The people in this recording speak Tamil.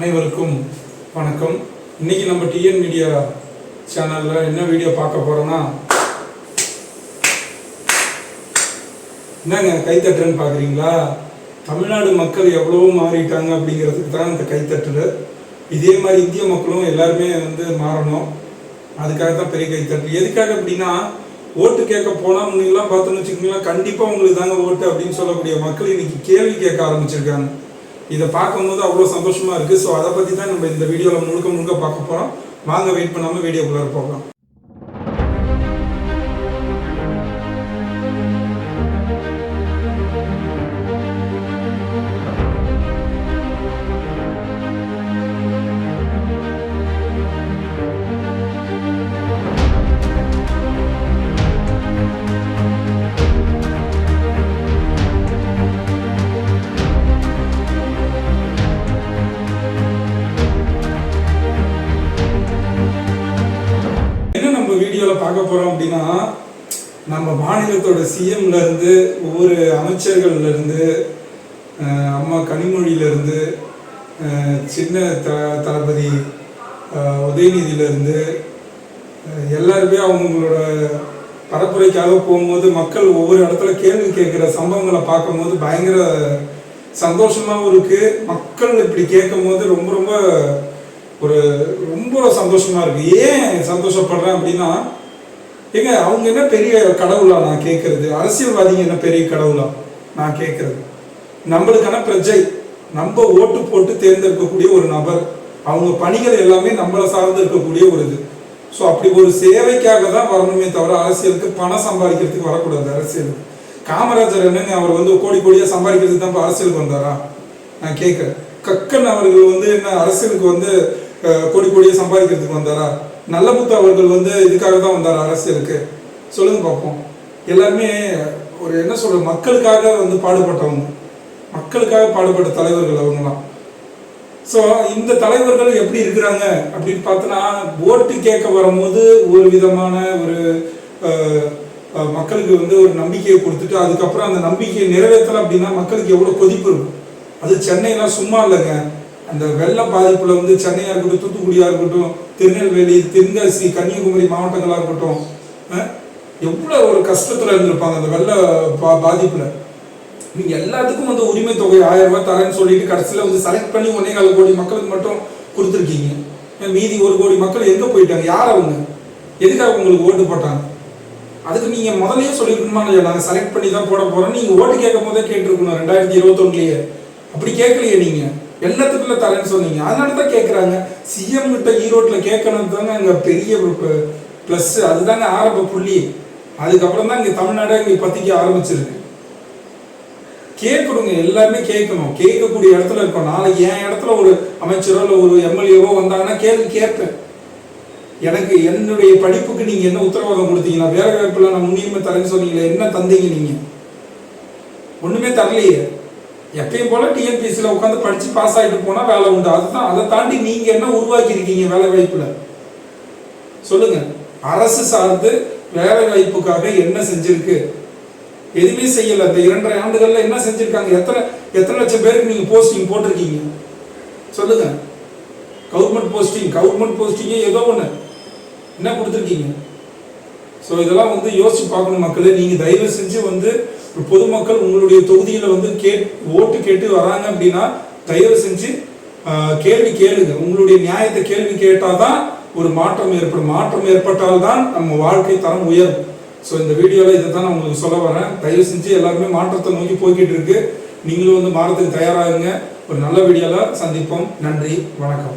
அனைவருக்கும் வணக்கம். இன்னைக்கு நம்ம டிஎன் மீடியா சேனல்ல என்ன வீடியோ பார்க்க போறோம்னா என்னங்க கைத்தட்டுன்னு பார்க்குறீங்களா? தமிழ்நாடு மக்கள் எவ்வளவோ மாறிட்டாங்க அப்படிங்கிறதுக்கு தான் இந்த கைத்தட்டல் இதே மாதிரி இந்திய மக்களும் எல்லாருமே வந்து மாறணும். அதுக்காக தான் பெரிய கைத்தட்டு. எதுக்காக அப்படின்னா ஓட்டு கேட்க போனால் முன்னெல்லாம் பார்த்தோன்னு வச்சுக்கோங்களேன் கண்டிப்பாக உங்களுக்கு தாங்க ஓட்டு அப்படின்னு சொல்லக்கூடிய மக்கள் இன்னைக்கு கேள்வி கேட்க ஆரம்பிச்சிருக்காங்க. இதை பார்க்கும்போது அவ்வளோ சந்தோஷமாக இருக்குது ஸோ அதை பற்றி தான் நம்ம இந்த வீடியோவில் முழுக்க முழுக்க பார்க்க போகிறோம் வாங்க வெயிட் பண்ணாமல் வீடியோக்குள்ளார போகலாம். வீடியோவில் பார்க்க போகிறோம் அப்படின்னா நம்ம மாநிலத்தோட சிஎம்லேருந்து ஒவ்வொரு அமைச்சர்கள்லேருந்து அம்மா கனிமொழியிலேருந்து சின்ன த தளபதி உதயநிதியிலேருந்து எல்லாருமே அவங்களோட பரப்புரைக்காக போகும்போது மக்கள் ஒவ்வொரு இடத்துல கேள்வி கேட்குற சம்பவங்களை பார்க்கும்போது பயங்கர சந்தோஷமாகவும் இருக்குது மக்கள் இப்படி கேட்கும்போது ரொம்ப ரொம்ப ஒரு ரொம்ப சந்தோஷமா இருக்கு. ஏன் சந்தோஷப்படுறேன் அப்படின்னா ஏங்க அவங்க என்ன பெரிய கடவுளா நான் கேட்கறது அரசியல்வாதிங்க என்ன பெரிய கடவுளா நான் கேட்கறது நம்மளுக்கான பிரஜை நம்ம ஓட்டு போட்டு தேர்ந்தெடுக்கக்கூடிய ஒரு நபர் அவங்க பணிகள் எல்லாமே நம்மளை சார்ந்து இருக்கக்கூடிய ஒரு இது. ஸோ அப்படி ஒரு சேவைக்காக தான் வரணுமே தவிர அரசியலுக்கு பணம் சம்பாதிக்கிறதுக்கு வரக்கூடாது அரசியலுக்கு காமராஜர் என்னங்க அவர் வந்து கோடி கோடியாக சம்பாதிக்கிறதுக்கு தான் இப்போ அரசியலுக்கு வந்தாரா? நான் கேட்குறேன் கக்கன் அவர்கள் வந்து என்ன அரசியலுக்கு வந்து கோடி கோடியை சம்பாதிக்கிறதுக்கு வந்தாரா? நல்லமுத்து அவர்கள் வந்து இதுக்காக தான் வந்தாரா அரசியலுக்கு? சொல்லுங்க பார்ப்போம். எல்லாருமே ஒரு என்ன சொல்ற மக்களுக்காக வந்து பாடுபட்டவங்க. மக்களுக்காக பாடுபட்ட தலைவர்கள் அவங்கலாம். ஸோ இந்த தலைவர்கள் எப்படி இருக்கிறாங்க அப்படின்னு பார்த்தோன்னா ஓட்டு கேட்க வரும்போது ஒரு விதமான ஒரு மக்களுக்கு வந்து ஒரு நம்பிக்கையை கொடுத்துட்டு அதுக்கப்புறம் அந்த நம்பிக்கையை நிறைவேற்றலாம் அப்படின்னா மக்களுக்கு எவ்வளோ கொதிப்பு இருக்கும். அது சென்னையெல்லாம் சும்மா இல்லைங்க. அந்த வெள்ள பாதிப்புல வந்து சென்னையா இருக்கட்டும் தூத்துக்குடியா இருக்கட்டும் திருநெல்வேலி தென்காசி கன்னியாகுமரி மாவட்டங்களா இருக்கட்டும் எவ்வளவு ஒரு கஷ்டத்துல இருந்திருப்பாங்க அந்த வெள்ள பா பாதிப்புல. நீங்க எல்லாத்துக்கும் வந்து உரிமை தொகை ஆயிரம் ரூபாய் தரேன்னு சொல்லிட்டு கடைசியில வந்து செலக்ட் பண்ணி ஒன்னே கால் கோடி மக்களுக்கு மட்டும் கொடுத்துருக்கீங்க. மீதி ஒரு கோடி மக்கள் எங்க போயிட்டாங்க? யார் அவங்க? எதுக்காக உங்களுக்கு ஓட்டு போட்டாங்க? அதுக்கு நீங்க முதல்லயே சொல்லிருக்கணுமா நாங்க செலக்ட் பண்ணி தான் போட போறோம். நீங்க ஓட்டு கேட்கும் போதே கேட்டிருக்கணும் ரெண்டாயிரத்தி இருபத்தொன்னுலயே. அப்படி கேட்கலையே நீங்க. எல்லாத்துக்குள்ள தரேன்னு சொன்னீங்க. அதனால தான் கேட்குறாங்க சிஎம் கிட்ட ஈரோட்டில் கேட்கணும் தாங்க இங்கே பெரிய ப்ளஸ் அதுதாங்க ஆரம்ப புள்ளி. அதுக்கப்புறம் தான் இங்கே தமிழ்நாடே இங்கே பத்திக்க ஆரம்பிச்சிருக்கு. கேட்கணுங்க. எல்லாருமே கேட்கணும். கேட்கக்கூடிய இடத்துல இருக்கோம். நாளைக்கு என் இடத்துல ஒரு அமைச்சரோ இல்லை ஒரு எம்எல்ஏவோ வந்தாங்கன்னா கேள்வி கேட்பேன். எனக்கு என்னுடைய படிப்புக்கு நீங்கள் என்ன உத்தரவாதம் கொடுத்தீங்க நான் வேலை வாய்ப்பில் நான் முன்னுரிமை தரேன்னு சொன்னீங்களே. என்ன தந்தீங்க நீங்கள் ஒன்றுமே தரலையே. எப்பயும் போல டிஎன்பிஎஸ்சியில் உட்காந்து படித்து பாஸ் ஆகிட்டு போனால் வேலை உண்டு. அதுதான் அதை தாண்டி நீங்கள் என்ன உருவாக்கி இருக்கீங்க வேலை வாய்ப்பில்? சொல்லுங்க. அரசு சார்ந்து வேலை வாய்ப்புக்காக என்ன செஞ்சிருக்கு? எதுவுமே செய்யல. இந்த இரண்டரை ஆண்டுகள்ல என்ன செஞ்சிருக்காங்க? எத்தனை எத்தனை லட்சம் பேருக்கு நீங்க போஸ்டிங் போட்டிருக்கீங்க? சொல்லுங்க. கவர்மெண்ட் போஸ்டிங் கவர்மெண்ட் போஸ்டிங்கே ஏதோ ஒன்று என்ன கொடுத்துருக்கீங்க? ஸோ இதெல்லாம் வந்து யோசிச்சு பார்க்கணும் மக்களே. நீங்கள் தயவு செஞ்சு வந்து பொதுமக்கள் உங்களுடைய தொகுதியில் வந்து கேட் ஓட்டு கேட்டு வராங்க அப்படின்னா தயவு செஞ்சு கேள்வி கேளுங்க. உங்களுடைய நியாயத்தை கேள்வி கேட்டாதான் ஒரு மாற்றம் ஏற்படும். மாற்றம் ஏற்பட்டால் தான் நம்ம வாழ்க்கை தரம் உயரும். ஸோ இந்த வீடியோவில் இதை தான் நான் உங்களுக்கு சொல்ல வரேன். தயவு செஞ்சு எல்லாருமே மாற்றத்தை நோக்கி போய்கிட்டு இருக்கு. நீங்களும் வந்து மாறத்துக்கு தயாராகுங்க ஒரு நல்ல வீடியோவில் சந்திப்போம். நன்றி. வணக்கம்.